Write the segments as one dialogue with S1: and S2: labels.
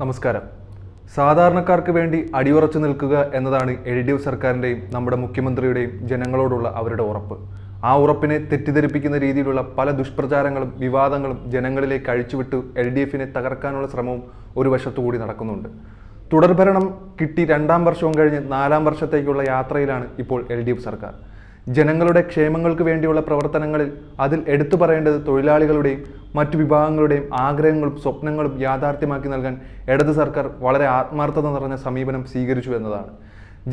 S1: നമസ്കാരം. സാധാരണക്കാർക്ക് വേണ്ടി അടിയുറച്ചു നിൽക്കുക എന്നതാണ് എൽ ഡി എഫ് സർക്കാരിന്റെയും നമ്മുടെ മുഖ്യമന്ത്രിയുടെയും ജനങ്ങളോടുള്ള അവരുടെ ഉറപ്പ്. ആ ഉറപ്പിനെ തെറ്റിദ്ധരിപ്പിക്കുന്ന രീതിയിലുള്ള പല ദുഷ്പ്രചാരങ്ങളും വിവാദങ്ങളും ജനങ്ങളിലേക്ക് അഴിച്ചുവിട്ട് എൽ ഡി എഫിനെ തകർക്കാനുള്ള ശ്രമവും ഒരു വശത്തുകൂടി നടക്കുന്നുണ്ട്. തുടർഭരണം കിട്ടി രണ്ടാം വർഷവും കഴിഞ്ഞ് നാലാം വർഷത്തേക്കുള്ള യാത്രയിലാണ് ഇപ്പോൾ എൽ ഡി എഫ് സർക്കാർ. ജനങ്ങളുടെ ക്ഷേമങ്ങൾക്ക് വേണ്ടിയുള്ള പ്രവർത്തനങ്ങളിൽ അതിൽ എടുത്തു പറയേണ്ടത് തൊഴിലാളികളുടെയും മറ്റു വിഭാഗങ്ങളുടെയും ആഗ്രഹങ്ങളും സ്വപ്നങ്ങളും യാഥാർത്ഥ്യമാക്കി നൽകാൻ ഇടത് സർക്കാർ വളരെ ആത്മാർത്ഥത നിറഞ്ഞ സമീപനം സ്വീകരിച്ചു എന്നതാണ്.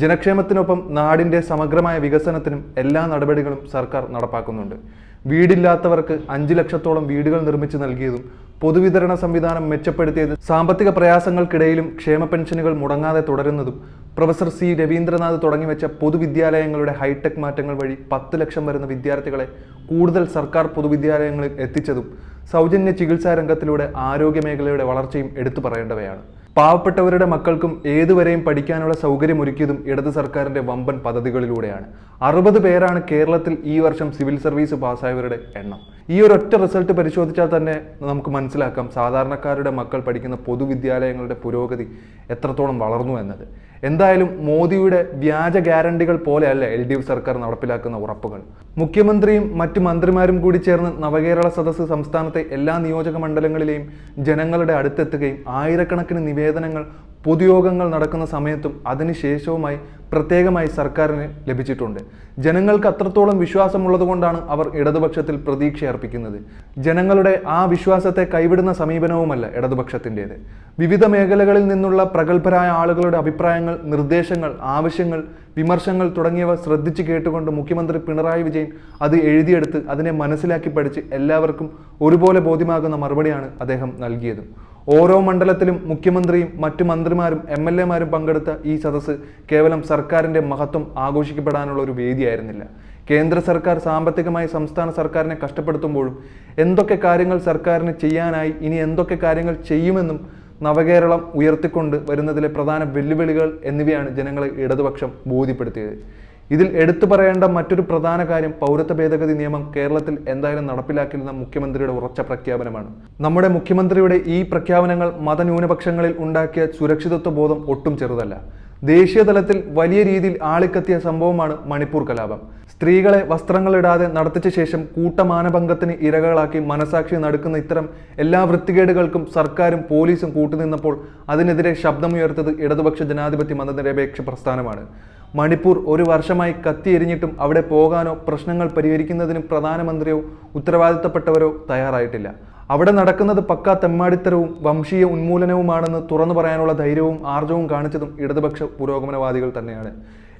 S1: ജനക്ഷേമത്തിനൊപ്പം നാടിന്റെ സമഗ്രമായ വികസനത്തിനും എല്ലാ നടപടികളും സർക്കാർ നടപ്പാക്കുന്നുണ്ട്. വീടില്ലാത്തവർക്ക് അഞ്ചു ലക്ഷത്തോളം വീടുകൾ നിർമ്മിച്ച് നൽകിയതും പൊതുവിതരണ സംവിധാനം മെച്ചപ്പെടുത്തിയത് സാമ്പത്തിക പ്രയാസങ്ങൾക്കിടയിലും ക്ഷേമ പെൻഷനുകൾ മുടങ്ങാതെ തുടരുന്നതും പ്രൊഫസർ സി രവീന്ദ്രനാഥ് തുടങ്ങിവെച്ച പൊതുവിദ്യാലയങ്ങളുടെ ഹൈടെക് മാറ്റങ്ങൾ വഴി പത്ത് ലക്ഷം വരുന്ന വിദ്യാർത്ഥികളെ കൂടുതൽ സർക്കാർ പൊതുവിദ്യാലയങ്ങളിൽ എത്തിച്ചതും സൗജന്യ ചികിത്സാ രംഗത്തിലൂടെ ആരോഗ്യ മേഖലയുടെ വളർച്ചയും എടുത്തു പറയേണ്ടവയാണ്. പാവപ്പെട്ടവരുടെ മക്കൾക്കും ഏതുവരെയും പഠിക്കാനുള്ള സൗകര്യമൊരുക്കിയതും ഇടത് സർക്കാരിന്റെ വമ്പൻ പദ്ധതികളിലൂടെയാണ്. അറുപത് പേരാണ് കേരളത്തിൽ ഈ വർഷം സിവിൽ സർവീസ് പാസ്സായവരുടെ എണ്ണം. ഈ ഒരു ഒറ്റ റിസൾട്ട് പരിശോധിച്ചാൽ തന്നെ നമുക്ക് മനസ്സിലാക്കാം സാധാരണക്കാരുടെ മക്കൾ പഠിക്കുന്ന പൊതുവിദ്യാലയങ്ങളുടെ പുരോഗതി എത്രത്തോളം വളർന്നു എന്നത്. എന്തായാലും മോദിയുടെ വ്യാജ ഗ്യാരണ്ടികൾ പോലെയല്ല എൽ ഡി എഫ് സർക്കാർ നടപ്പിലാക്കുന്ന ഉറപ്പുകൾ. മുഖ്യമന്ത്രിയും മറ്റു മന്ത്രിമാരും കൂടി ചേർന്ന് നവകേരള സദസ്സ് സംസ്ഥാനത്തെ എല്ലാ നിയോജക മണ്ഡലങ്ങളിലെയും ജനങ്ങളുടെ അടുത്തെത്തുകയും ആയിരക്കണക്കിന് നിവേദനങ്ങൾ പൊതുയോഗങ്ങൾ നടക്കുന്ന സമയത്തും അതിനുശേഷവുമായി പ്രത്യേകമായി സർക്കാരിന് ലഭിച്ചിട്ടുണ്ട്. ജനങ്ങൾക്ക് അത്രത്തോളം വിശ്വാസമുള്ളതുകൊണ്ടാണ് അവർ ഇടതുപക്ഷത്തിൽ പ്രതീക്ഷ അർപ്പിക്കുന്നത്. ജനങ്ങളുടെ ആ വിശ്വാസത്തെ കൈവിടുന്ന സമീപനവുമല്ല ഇടതുപക്ഷത്തിന്റേത്. വിവിധ മേഖലകളിൽ നിന്നുള്ള പ്രഗത്ഭരായ ആളുകളുടെ അഭിപ്രായങ്ങൾ നിർദ്ദേശങ്ങൾ ആവശ്യങ്ങൾ വിമർശങ്ങൾ തുടങ്ങിയവ ശ്രദ്ധിച്ചു കേട്ടുകൊണ്ട് മുഖ്യമന്ത്രി പിണറായി വിജയൻ അത് എഴുതിയെടുത്ത് അതിനെ മനസ്സിലാക്കി പഠിച്ച് എല്ലാവർക്കും ഒരുപോലെ ബോധ്യമാകുന്ന മറുപടിയാണ് അദ്ദേഹം നൽകിയത്. ഓരോ മണ്ഡലത്തിലും മുഖ്യമന്ത്രിയും മറ്റു മന്ത്രിമാരും എം എൽ എമാരും പങ്കെടുത്ത ഈ സദസ്സ് കേവലം സർക്കാരിന്റെ മഹത്വം ആഘോഷിക്കപ്പെടാനുള്ള ഒരു വേദിയായിരുന്നില്ല. കേന്ദ്ര സർക്കാർ സാമ്പത്തികമായി സംസ്ഥാന സർക്കാരിനെ കഷ്ടപ്പെടുത്തുമ്പോഴും എന്തൊക്കെ കാര്യങ്ങൾ സർക്കാരിന് ചെയ്യാനായി ഇനി എന്തൊക്കെ കാര്യങ്ങൾ ചെയ്യുമെന്നും നവകേരളം ഉയർത്തിക്കൊണ്ട് വരുന്നതിലെ പ്രധാന വെല്ലുവിളികൾ എന്നിവയാണ് ജനങ്ങളെ ഇടതുപക്ഷം ബോധ്യപ്പെടുത്തിയത്. ഇതിൽ എടുത്തു പറയേണ്ട മറ്റൊരു പ്രധാന കാര്യം പൗരത്വ ഭേദഗതി നിയമം കേരളത്തിൽ എന്തായാലും നടപ്പിലാക്കില്ലെന്ന മുഖ്യമന്ത്രിയുടെ ഉറച്ച പ്രഖ്യാപനമാണ്. നമ്മുടെ മുഖ്യമന്ത്രിയുടെ ഈ പ്രഖ്യാപനങ്ങൾ മതന്യൂനപക്ഷങ്ങളിൽ ഉണ്ടാക്കിയ സുരക്ഷിതത്വ ബോധം ഒട്ടും ചെറുതല്ല. ദേശീയ തലത്തിൽ വലിയ രീതിയിൽ ആളിക്കത്തിയ സംഭവമാണ് മണിപ്പൂർ കലാപം. സ്ത്രീകളെ വസ്ത്രങ്ങളിടാതെ നടത്തിച്ച ശേഷം കൂട്ടമാനഭംഗത്തിന് ഇരകളാക്കി മനസാക്ഷി നടുക്കുന്ന ഇത്തരം എല്ലാ വൃത്തികേടുകൾക്കും സർക്കാരും പോലീസും കൂട്ടുനിന്നപ്പോൾ അതിനെതിരെ ശബ്ദമുയർത്തത് ഇടതുപക്ഷ ജനാധിപത്യ മതനിരപേക്ഷ പ്രസ്ഥാനമാണ്. മണിപ്പൂർ ഒരു വർഷമായി കത്തിയെരിഞ്ഞിട്ടും അവിടെ പോകാനോ പ്രശ്നങ്ങൾ പരിഹരിക്കുന്നതിനും പ്രധാനമന്ത്രിയോ ഉത്തരവാദിത്തപ്പെട്ടവരോ തയ്യാറായിട്ടില്ല. അവിടെ നടക്കുന്നത് പക്കാ തെമ്മാടിത്തരവും വംശീയ ഉന്മൂലനവുമാണെന്ന് തുറന്നു പറയാനുള്ള ധൈര്യവും ആർജവും കാണിച്ചതും ഇടതുപക്ഷ പുരോഗമനവാദികൾ തന്നെയാണ്.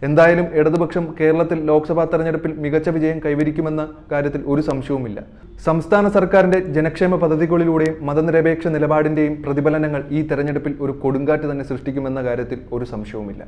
S1: എന്തായാലും ഇടതുപക്ഷം കേരളത്തിൽ ലോക്സഭാ തെരഞ്ഞെടുപ്പിൽ മികച്ച വിജയം കൈവരിക്കുമെന്ന കാര്യത്തിൽ ഒരു സംശയവുമില്ല. സംസ്ഥാന സർക്കാരിന്റെ ജനക്ഷേമ പദ്ധതികളിലൂടെയും മതനിരപേക്ഷ നിലപാടിന്റെയും പ്രതിഫലനങ്ങൾ ഈ തെരഞ്ഞെടുപ്പിൽ ഒരു കൊടുങ്കാറ്റ് തന്നെ സൃഷ്ടിക്കുമെന്ന കാര്യത്തിൽ ഒരു സംശയവുമില്ല.